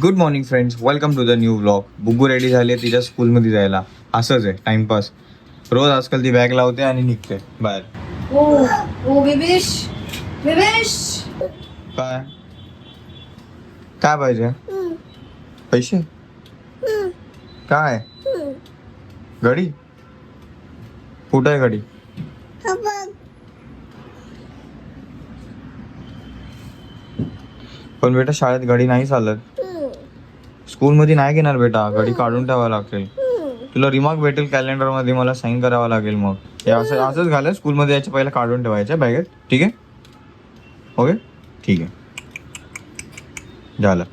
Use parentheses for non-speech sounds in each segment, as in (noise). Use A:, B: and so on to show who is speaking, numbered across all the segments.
A: Good morning friends welcome to the new blog Buggu ready झाली तिच्या स्कूलमध्ये जायला. असंच आहे टाइमपास रोज आजकाल ती बॅग लावते आणि निघते. बाहेर. काय? काय पाहिजे? पैसे? काय? घडी? कुठं आहे घडी? पण बेटा शाळेत घडी नाही चालत. स्कूलमध्ये नाही घेणार बेटा. घडी काढून ठेवावं लागेल. तुला रिमार्क भेटेल कॅलेंडरमध्ये. मला साईन करावं लागेल मग. हे असं असंच घालेल स्कूलमध्ये याच्या पहिला काढून ठेवायचं बॅगेत ठीक आहे? ओके ठीक आहे. झालं.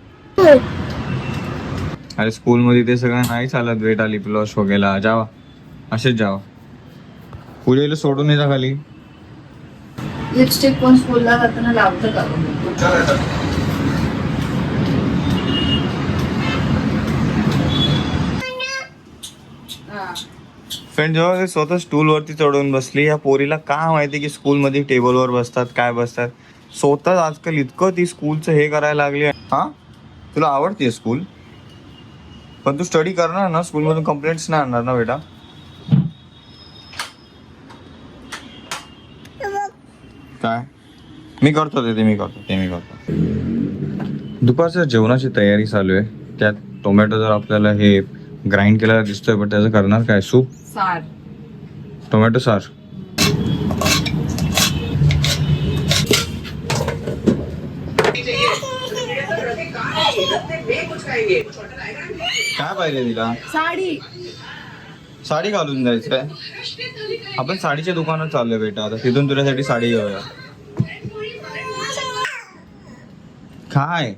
A: अरे स्कूलमध्ये ते सगळं नाही चालत बेटा. लिपलॉस वगैरे. जावा. असेच जावा. पूजेला सोडून येता खाली.
B: लिपस्टिक पण स्कूलला जाताना लावतं का हा.
A: फ्रेंड जेव्हा ते स्वतः स्टूलवरती चढून चढवून बसली या पोरीला का माहिती की स्कूलमध्ये टेबलवर बसतात काय बसतात? स्वतःच आजकाल इतकं ती स्कूलचं हे करायला लागली हा? तुला आवडते स्कूल पण तू स्टडी करणार ना स्कूलमधून कंप्लेंट्स नाही आणणार ना बेटा? काय? मी करतो ते ते मी करतो ते मी करतो. दुपारच्या जेवणाची तयारी चालू आहे. त्यात टोमॅटो जर आपल्याला हे ग्राइंड केलेला दिसतोय पण त्याचं करणार काय? सूप?
B: सार.
A: टोमॅटो सार. काय पाहिजे तिला?
B: साडी.
A: साडी घालून जायचंय. आपण साडीच्या दुकानात चाललोय बेटा आता तिथून तुझ्यासाठी साडी घेऊया. काय?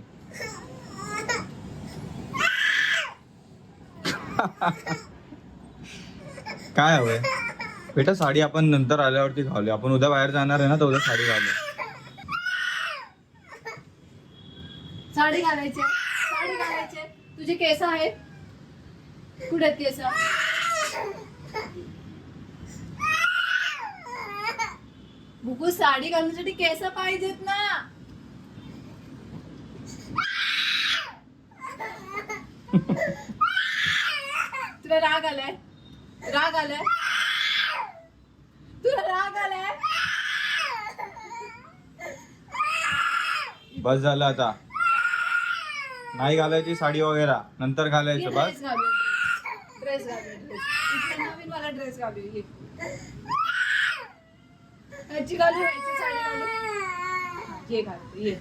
A: काय हवंय? बेटा साडी आपण नंतर आल्यावरती घालूया. आपण उद्या बाहेर जाणार आहे ना तर उद्या साडी घालू
B: साडी घालायचे साडी घालायचे तुझे केस आहेत. कुठे आहेत केस? बुकू साडी घालण्यासाठी केस पाहिजेत ना. तुला राग आलाय? राग आलाय? तुला राग आलाय?
A: बस झालं आता. नाही घालायची साडी वगैरे. नंतर घालायचं बस.
B: ड्रेस घालू ड्रेस घालू नवीन मला ड्रेस घालू ये. ह्याची घालू ह्याची साडी घालू ये घालू ये.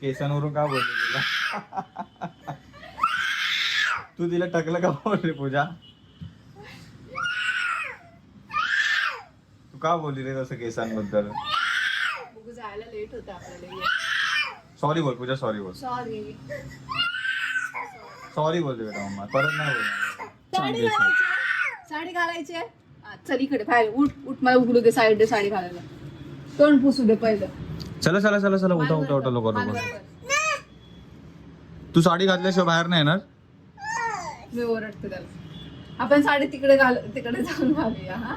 A: केसांवरून का बोलली तुला? (laughs) तू तिला टकलं का बोलली पूजा? तू का बोलली रे तसं केसांबद्दल?
B: बघू जायला लेट होतं आपल्याला ये
A: सॉरी बोल पूजा सॉरी बोल.
B: सॉरी
A: सॉरी बोलते बेटा मम्मा परत नाही
B: साडी
A: बोलणार
B: घालायची साडी घालायची आहे? हा, चल इकडे बाहेर उठ उठ मला उघडू दे साईड दे साडी घालायला. तोंड पुसू दे पहिलं.
A: चला चला चला चला उठा उठा उठा लवकर
B: मान
A: लवकर. तू साडी घातल्याशिवाय बाहेर नाही येणार?
B: मी ओरडते त्याला. आपण साडी तिकडे घाल तिकडे जाऊन घालूया हा?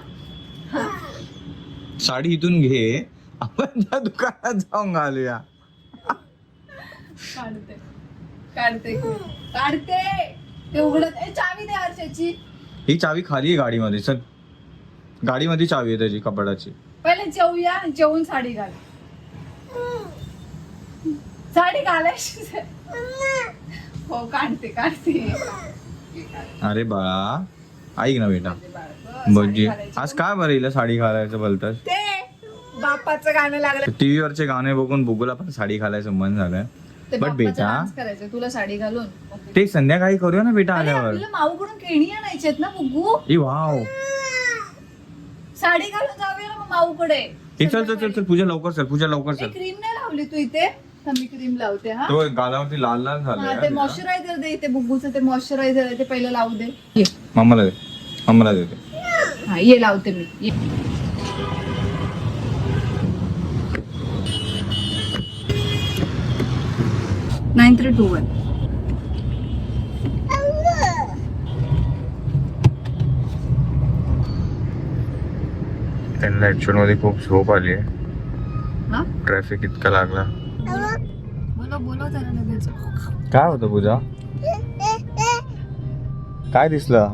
A: साडी इथून घे. आपण त्या दुकानात जाऊन घालूया.
B: काढते. काढते. काढते. ते उघडत ए चावी दे हर्षाची.
A: ही चावी खाली आहे गाडीमध्ये चल. गाडीमध्ये चावी आहे त्याची कपाटाची
B: पहिले जेवूया जेवून साडी घाल. साडी घालायची. हो काढते काढते.
A: अरे बाळा. ऐक ना बेटा.
B: साडी
A: म्हणजे. आज काय बरं हिला साडी घालायचं बोलतात
B: ते बापाचं गाणं लागलं.
A: टीव्ही वरचे गाणे बघून बुगूला पण साडी घालायचं मन झालंय. बेटा-
B: करायचं तुला साडी घालून.
A: ते संध्याकाळी करूया ना बेटा आल्यावर.
B: माऊकडून केणी आणायची ना बुगू?
A: ए वाव.
B: साडी घालून जाऊया ना माऊकडे.
A: चल चल चल चल पूजा लवकर चल पूजा लवकर चल.
B: क्रीम नाही लावली तू इथे? मी क्रीम लावते हा?
A: तो गालावरती लाल लाल
B: हा, ते
A: झालं
B: मॉइश्चरायझर दे इथे बुग्गूचं ते मॉइश्चरायझर आहे ते पहिलं लावू दे. ये.
A: मम्माला दे मम्माला देते
B: हा ये लावते मी. ये. Nine three two one.
A: त्यांना ऍक्च्युअलमध्ये खूप झोप आली आहे
B: हा?
A: ट्रॅफिक इतका लागला
B: बोलो बोलो जरा लगेच
A: काय होतं पूजा? काय दिसलं?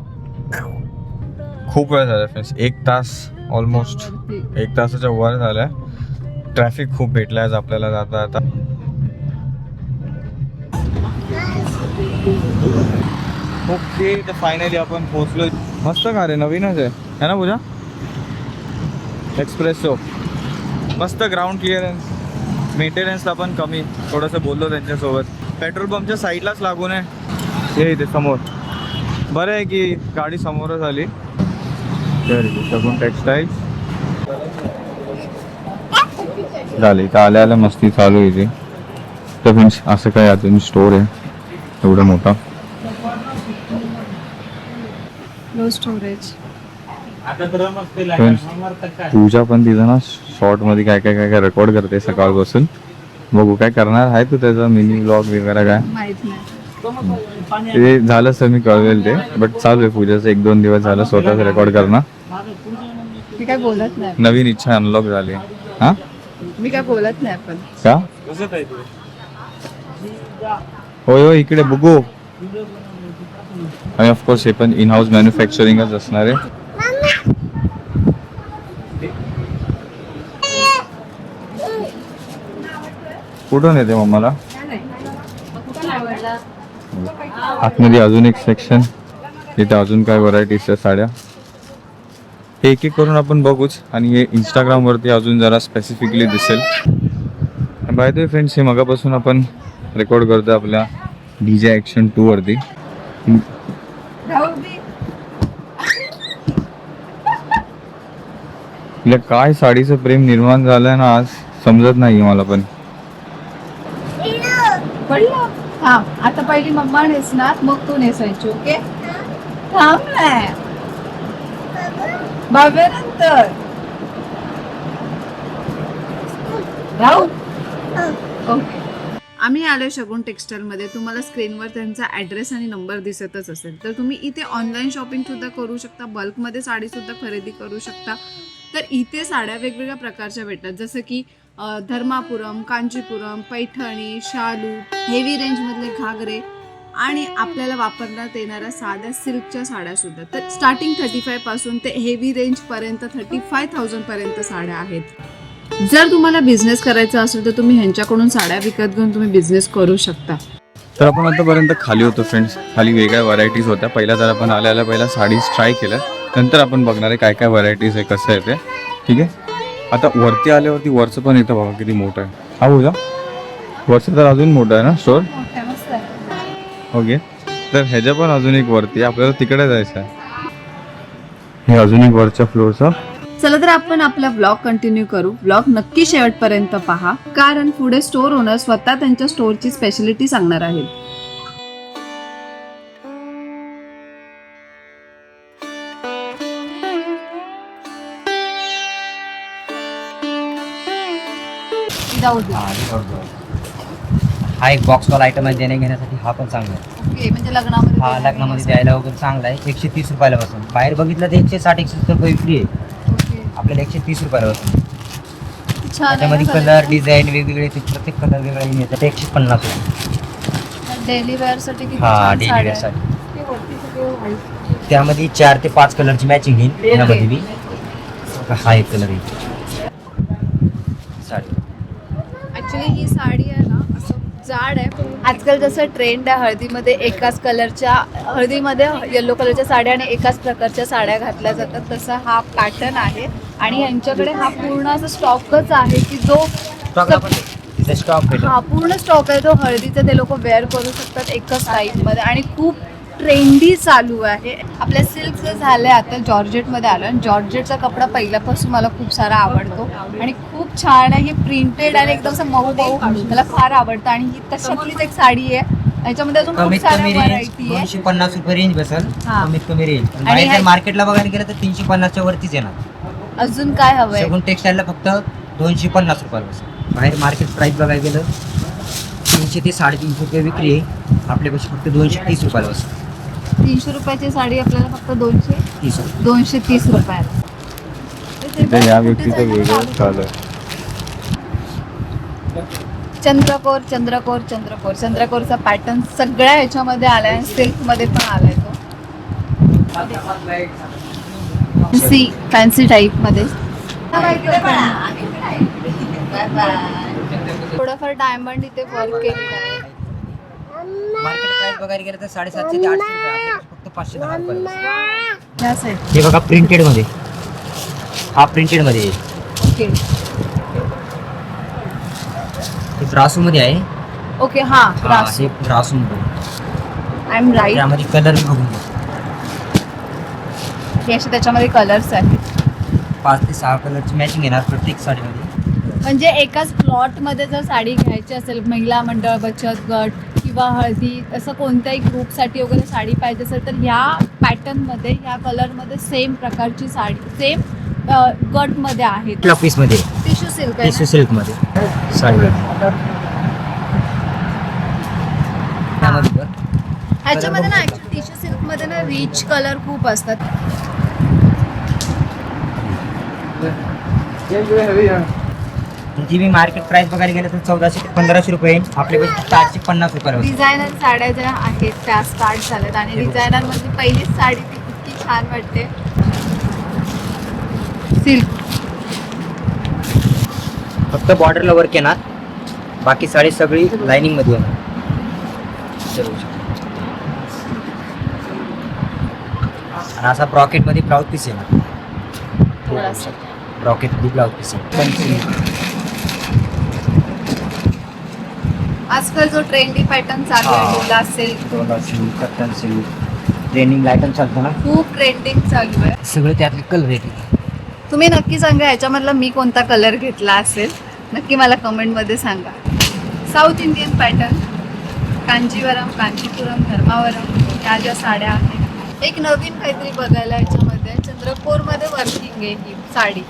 A: खूप वेळ झाला फ्रेंड्स एक तास ऑलमोस्ट एक तासाच्या वर झालाय. ट्रॅफिक खूप भेटलाय आज आपल्याला जाता आता ओके तर फायनली आपण पोहोचलो मस्त का रे नवीनच आहे. है ना पूजा? एक्सप्रेसो मस्त ग्राउंड क्लिअरन्स मेंटेनन्सला पण कमी. थोडंसं बोललो त्यांच्यासोबत. पेट्रोल पंपच्या साईडलाच लागून आहे. हे इथे समोर. बरं आहे की गाडी समोरच आली. तर सगून टेक्सटाईल झाली इथं आल्या आल्या मस्ती चालू आहे इथे. तर फ्रेंड्स असं काय अजून स्टोर आहे? एवढा मोठा?
B: लो स्टोरेज
A: फ्रेंड्स पूजा पण तिथं ना शॉर्टमध्ये काय काय काय काय रेकॉर्ड करते सकाळपासून. बघू काय करणार. आहे तू त्याचा मिनी ब्लॉग वगैरे काय?
B: माहीत नाही.
A: ते झालं सर मी कळवेल ते बट चालू आहे पूजाचं. एक दोन दिवस झालं स्वतःच रेकॉर्ड करणं.
B: मी काय बोलत नाही.
A: नवीन इच्छा अनलॉक झाली. हा?
B: मी काय बोलत नाही पण.
A: का? होय होय इकडे बघू. आणि ऑफकोर्स हे पण इन हाऊस मॅन्युफॅक्चरिंगच असणार आहे. कुठून येते मम्माला आतमध्ये अजून एक सेक्शन इथे अजून काय व्हरायटीजच्या साड्या? हे एक एक करून आपण बघूच. आणि हे इंस्टाग्रामवरती अजून जरा स्पेसिफिकली दिसेल. बाय द फ्रेंड्स हे मगापासून आपण रेकॉर्ड करतो आपल्या डी जे ॲक्शन टू वरती. काय साडीचं प्रेम निर्माण झालं ना आज? समजत नाही मला पण.
B: पडलं? थांब. आता पहिली मम्मा नेसणार मग तू नेसायची ओके? थांब नाही भाव्या नंतर राहू ओके. आम्ही आलो शगुन टेक्सटाईलमध्ये. तुम्हाला स्क्रीनवर त्यांचा ॲड्रेस आणि नंबर दिसतच असेल. तर तुम्ही इथे ऑनलाईन शॉपिंग सुद्धा करू शकता. बल्कमध्ये साडी सुद्धा खरेदी करू शकता. तर इथे साड्या वेगवेगळ्या प्रकारच्या भेटतात. जसं की धर्मापुरम कांचीपुरम पैठणी शालू हेवी रेंजमधले घागरे आणि आपल्याला वापरण्यात येणाऱ्या साध्या सिल्कच्या साड्या सुद्धा. तर स्टार्टिंग थर्टी फायपासून ते हेवी रेंज पर्यंत थर्टी फाय थाउजंड पर्यंत साड्या आहेत. जर तुम्हाला बिझनेस करायचा असेल तर तुम्ही ह्यांच्याकडून साड्या विकत घेऊन तुम्ही बिझनेस करू शकता.
A: तर आपण आतापर्यंत खाली होतो फ्रेंड्स खाली वेगळ्या व्हरायटीज होत्या. पहिल्या जर आपण आल्या पहिला साडीज ट्राय केल्या नंतर आपण बघणार आहे काय काय व्हरायटीज आहे कसं आहे ते. ठीक आहे? आता वरती आल्यावरती वरचं पण येतं बघा किती मोठं आहे. हा बोला वरचं तर अजून मोठं आहे ना स्टोर ओके. तर ह्याच्या पण अजून एक वरती आहे. आपल्याला तिकडे जायचं आहे. हे अजून एक वरच्या फ्लोअरचं
B: चला तर आपण आपला ब्लॉग कंटिन्यू करू. ब्लॉग नक्की शेवटपर्यंत पहा. कारण पुढे स्टोर ओनर स्वतः त्यांच्या स्टोअरची स्पेशालिटी सांगणार आहेत.
C: हा एक बॉक्सवाला आयटम आहे देण्या घेण्यासाठी हा पण चांगला आहे.
B: ओके म्हणजे लग्नामध्ये
C: हा लग्नामध्ये द्यायला वगैरे चांगला आहे. एकशे तीस रुपयाला बसून बाहेर बघितलं तर एकशे साठ एकशे सत्तर रुपये विक्री आहे.
B: ओके.
C: आपल्याला एकशे तीस रुपयाला बसून
B: छान
C: त्याच्यामध्ये कलर डिझाईन वेगवेगळे ते प्रत्येक कलर वेगळा येऊन येतात. ते एकशे पन्नास रुपये.
B: डेली वेअरसाठी किती
C: हा
B: छान
C: डेली
B: साड्या
C: वेअरसाठी
B: आहेत. ते वरती सगळे white.
C: त्यामध्ये चार ते पाच कलरची मॅचिंग येईल यामध्ये बी. हा एक कलर येईल साडी
B: ऍक्च्युली ही साडी आहे ना असं जाड आहे आजकाल जसं ट्रेंड आहे हळदीमध्ये एकाच कलरच्या हळदीमध्ये येलो कलरच्या साड्या आणि एकाच प्रकारच्या साड्या घातल्या जातात तसा हा पॅटर्न आहे. आणि यांच्याकडे हा पूर्ण असं स्टॉकच आहे की जो
C: स्टॉक
B: हा पूर्ण स्टॉक आहे तो हळदीचा ते लोक वेअर करू शकतात एकच मध्ये. आणि खूप ट्रेंडी चालू आहे. आपल्या सिल्कचं झालंय आता जॉर्जेटमध्ये आलं आणि जॉर्जेटचा कपडा पहिल्यापासून मला खूप सारा आवडतो. आणि खूप छान आहे ही प्रिंटेड आणि एकदम असं मऊ मऊ. मला फार आवडतं. आणि ही तशातलीच एक साडी आहे. याच्यामध्ये अजून खूप साऱ्या
C: कमी रेंज
B: व्हरायटी आहे.
C: दोनशे पन्नास रुपये रेंज बसेल.
B: हा.
C: कमीत कमी रेंज
B: आणि
C: बाहेर
B: ह्या-
C: जर मार्केटला बघायला गेलं तर तीनशे पन्नासच्या वरतीच येणार.
B: अजून काय हवंय?
C: सगून टेक्सटाईलला फक्त दोनशे पन्नास रुपयाला बसेल. बाहेर मार्केट प्राइस बघायला गेलं तीनशे ते साडेतीनशे रुपये विक्री आहे. आपल्यापाशी फक्त दोनशे तीस रुपयाला बसेल.
B: तीनशे रुपयाची साडी आपल्याला फक्त दोनशे दोनशे तीस रुपयाला.
A: इथे या व्यक्तीचं वेगळं चालू आहे.
B: चंद्रकोर चंद्रकोर चंद्रकोर. चंद्रकोरचा पॅटर्न सगळ्या ह्याच्यामध्ये आलाय सिल्कमध्ये पण आलाय तो. सी फॅन्सी टाईपमध्ये. थोडंफार डायमंड इथे वर्क केलेलं आहे.
C: प्राइस बघायला गेलं तर साडेसातशे ते आठशे रुपये आपल्याकडे फक्त पाचशे दहा रुपये हे बघा प्रिंटेडमध्ये. हा प्रिंटेडमध्ये.
B: ओके
C: हे ब्रासो मध्ये आहे.
B: ओके हा
C: हा, हे ब्रासो मध्ये
B: आय एम राईट
C: त्यामध्ये कलर बघून घ्या.
B: हे असे त्याच्यामध्ये कलर्स आहेत.
C: पाच ते सहा कलरची मॅचिंग येणार प्रत्येक साडीमध्ये.
B: म्हणजे एकाच प्लॉटमध्ये जर साडी घ्यायची असेल महिला मंडळ बचत गट किंवा हळदी असं कोणत्याही ग्रुपसाठी वगैरे साडी पाहिजे असेल तर ह्या पॅटर्नमध्ये ह्या कलरमध्ये सेम प्रकारची साडी सेम गटमध्ये आहेत
C: कुठल्या पीसमध्ये.
B: टिश्यू सिल्क आहे
C: टिश्यू सिल्कमध्ये. साडी त्यामध्ये बघ.
B: ना? ह्याच्यामध्ये ना ऍक्च्युली टिश्यू सिल्कमध्ये ना रिच कलर खूप असतात.
C: जी मी मार्केट प्राइस बघायला गेलं तर चौदाशे ते पंधराशे रुपये आपल्याकडे आठशे पन्नास रुपये.
B: डिझायनर साड्या ज्या आहेत त्या स्टार्ट झाल्यात आणि डिझायनरमध्ये पहिलीच साडी ती इतकी छान वाटते. सिल्क
C: फक्त बॉर्डरला वर्क येणार. बाकी साडी सगळी लाइनिंगमध्ये हे. आणि असा ब्रॉकेटमध्ये ब्लाउज पीस येणार. ब्रॉकेटमध्ये ब्लाउज पीस येणार.
B: आजकाल जो ट्रेंडी पॅटर्न चालू आहे
C: हा.
B: Dola silk
C: cotton silk training item चालतो ना?
B: खूप ट्रेंडिंग चालू आहे.
C: सगळे त्यातले कलर येते
B: तुम्ही नक्की सांगा ह्याच्यामधला मी कोणता कलर घेतला असेल? नक्की मला कमेंटमध्ये सांगा. South Indian pattern Kanjeevaram Kanchipuram Dharmavaram ह्या ज्या साड्या आहेत एक नवीन काहीतरी बघायला याच्यामध्ये चंद्रकोरमध्ये वर्किंग आहे ही साडी.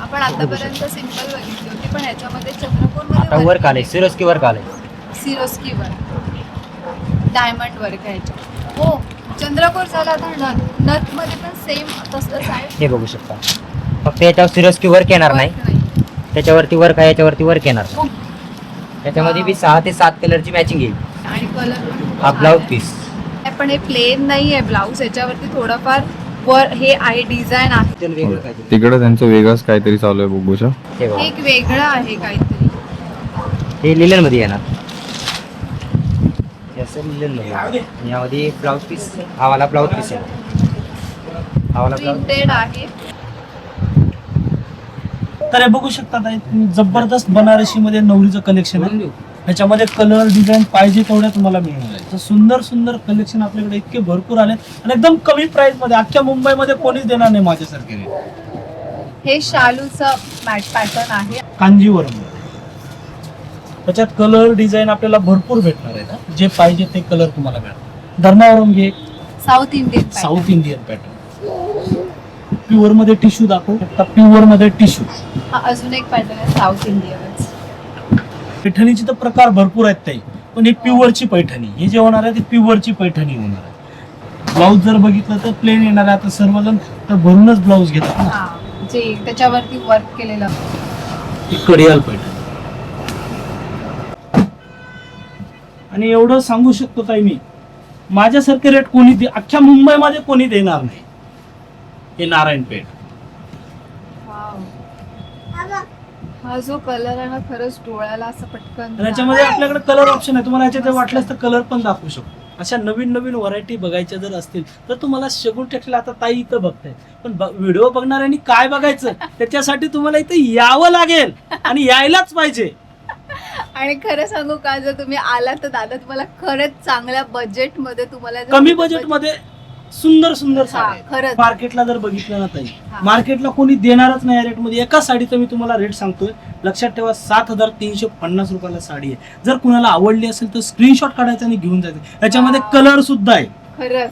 B: आपण आतापर्यंत सिंपल बघितली पण ह्याच्यामध्ये
C: आता
B: चंद्रकोरमध्ये
C: वर्क आले सिरोस्की वर्क आले
B: सिरोस्की वर्क डायमंड वर्क आहे ह्याच्यात हो चंद्रकोर झाला आता नथ. नथमध्ये पण सेम तसलंच आहे.
C: हे बघू शकता. फक्त याच्यावर सिरोस्की वर्क येणार नाही.
B: Work नाही.
C: त्याच्यावरती वर्क आहे याच्यावरती वर्क येणार
B: खूप
C: त्याच्यामध्ये बी सहा ते सात कलरची मॅचिंग येईल
B: आणि कलर
C: हा ब्लाउज पीस
B: पण हे प्लेन नाही आहे ब्लाऊज याच्यावरती थोडंफार वर हे आहे डिझाईन आहे.
A: तिकडं त्यांचं वेगळंच काहीतरी चालू आहे
C: हे बघा.
B: एक वेगळं आहे काहीतरी.
C: हे लिलनमध्ये येणार. हे असं लिलनमध्ये येणार. यामध्ये ब्लाउज पीस हा वाला ब्लाउज पीस आहे हा वाला ब्लाउज
B: प्रिंटेड आहे.
D: तर हे बघू शकता ताई, तुम्ही जबरदस्त बनारसी मध्ये नवरीचं कलेक्शन आहे. ह्याच्यामध्ये कलर डिझाईन पाहिजे तेवढ्या तुम्हाला मिळणार आहे. तर सुंदर सुंदर कलेक्शन आपल्याकडे इतके भरपूर आले आणि एकदम कमी प्राइसमध्ये अख्ख्या मुंबईमध्ये कोणीच देणार नाही माझ्यासारखे. rate.
B: हे शालूचं मॅट पॅटर्न आहे.
D: कांजीवरम. त्याच्यात कलर डिझाईन आपल्याला भरपूर भेटणार आहे ना? जे पाहिजे ते कलर तुम्हाला मिळणार. धर्मावरम घे.
B: South Indian
D: South Indian pattern प्युअरमध्ये tissue दाखवू. प्युअरमध्ये टिश्यू
B: हा अजून एक पॅटर्न आहे साऊथ इंडियनच
D: पैठणीचे तर प्रकार भरपूर आहेत ताई. पण ही प्युअरची पैठणी हे जे होणार आहे ते प्युअरची पैठणी होणार आहे. ब्लाऊज जर बघितलं तर प्लेन येणार आहे. आता सर्वजण तर भरूनच ब्लाऊज घेतात ना.
B: जे त्याच्यावरती वर्क केलेलं.
D: ही कडियाल पैठणी. आणि एवढं सांगू शकतो ताई मी माझ्यासारखे रेट कोणी दे अख्ख्या मुंबईमध्ये कोणी देणार नाही. हे नारायणपेठ.
B: हा जो कलर आहे ना खरंच डोळ्याला असं पटकन
D: याच्यामध्ये आपल्याकडे कलर ऑप्शन आहे. तुम्हाला याच्यात वाटल्यास तर कलर पण दाखवू शकतो. अशा नवीन नवीन व्हरायटी बघायच्या जर असतील तर तुम्हाला शगुन टेक्सटाईल आता ताई इथं बघताय पण व्हिडिओ बघणाऱ्यांनी काय बघायचं? त्याच्यासाठी तुम्हाला इथं यावं लागेल आणि यायलाच पाहिजे.
B: आणि खरं सांगू का जर तुम्ही आला तर दादा तुम्हाला खरंच चांगल्या बजेटमध्ये तुम्हाला
D: कमी बजेटमध्ये सुंदर सुंदर साड्या मार्केटला जर बघितलं ना ताई
B: हा.
D: मार्केटला कोणी देणारच नाही या रेटमध्ये एका साडीचा मी तुम्हाला रेट सांगतोय लक्षात ठेवा सात हजार तीनशे पन्नास रुपयाला साडी आहे. जर कुणाला आवडली असेल तर स्क्रीनशॉट काढायचा आणि घेऊन जायचं. याच्यामध्ये. कलर सुद्धा आहे.
B: खरंच.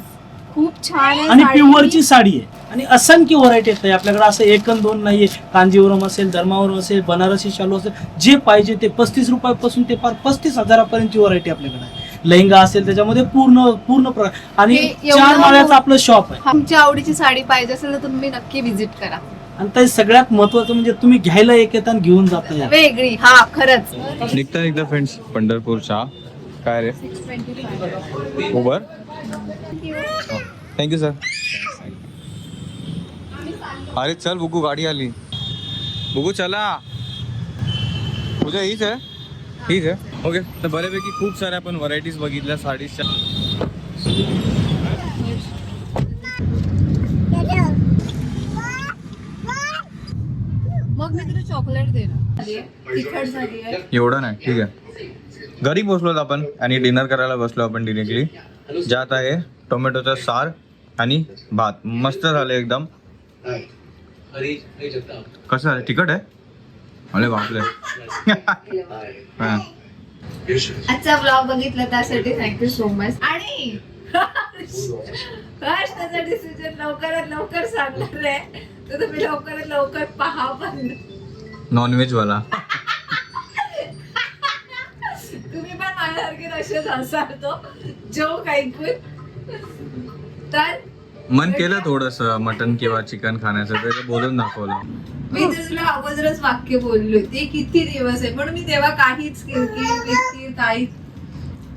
B: खूप छान आहे
D: आणि
B: साडी.
D: प्युअरची साडी आहे. आणि असंख्य व्हरायटी आहेत ताई. आपल्याकडे असं एक अन दोन नाहीये. कांजीवरम असेल धर्मावरम असेल बनारसी शालू असेल जे पाहिजे ते पस्तीस रुपयापासून ते फार पस्तीस हजारापर्यंतची व्हरायटी आपल्याकडे आहे. लेहंगा असेल त्याच्यामध्ये पूर्ण पूर्ण प्र- आणि
B: हे एवढं
D: चार माळ्याचं आपलं शॉप आहे.
B: तुमच्या आवडीची साडी पाहिजे असेल तर तुम्ही नक्की व्हिजिट करा.
D: आणि ताई सगळ्यात महत्वाचं म्हणजे तुम्ही घ्यायला एक येता आणि घेऊन जाता येत.
B: वेगळी हा खरंच.
A: निघता निघता फ्रेंड्स पंढरपूरच्या. काय रे? उबर थँक्यू सर अरे चल बुगू गाडी आली. बुगू चला. पूजा हीच आहे? हीच आहे? ओके तर बऱ्यापैकी खूप साऱ्या आपण व्हरायटीज बघितल्या साडीजच्या
B: मग मी तुला चॉकलेट देणार. तिखट झाली आहे.
A: एवढं नाही ठीक आहे. घरी पोचलो आपण आणि डिनर करायला बसलो आपण डिरेक्टली ज्यात आहे टोमॅटोचा सार आणि भात. मस्त झालं एकदम. कसं आहे? तिखट आहे? अरे बापले (laughs) हा.
B: आजचा ब्लॉग बघितला त्यासाठी थँक्यू सो मच आणि (laughs) हर्ष त्याचा डिसिजन लवकरात लवकर सांगणार आहे. तर तुम्ही लवकरात लवकर पहा पण.
A: नॉनव्हेज वाला.
B: तुम्ही पण माझ्यासारखे असेच असाल तो जोक ऐकून. तर
A: मन केलं थोडस मटन किंवा चिकन खाण्याचं ते बोलून दाखवलं.
B: मी तर तुला अगोदरच वाक्य बोलली होती किती दिवस आहे? पण मी तेव्हा काहीच किरकिर किरकिर काहीच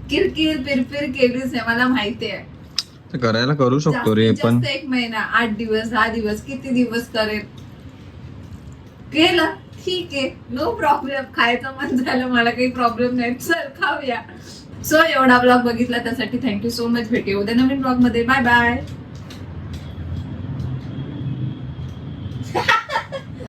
B: किरकिर पिरपिर केलीच आहे मला माहिती आहे
A: ते करायला करू शकतो रे
B: जास्तीत
A: पण
B: जास्त एक महिना आठ दिवस दहा दिवस किती दिवस करेल? केलं? ठीक आहे. नो प्रॉब्लेम खायचं मन झालं मला काही प्रॉब्लेम नाही. चल खाऊया. सो एवढा ब्लॉग बघितला त्यासाठी थँक्यू सो मच भेटू उद्या नवीन ब्लॉगमध्ये. Bye bye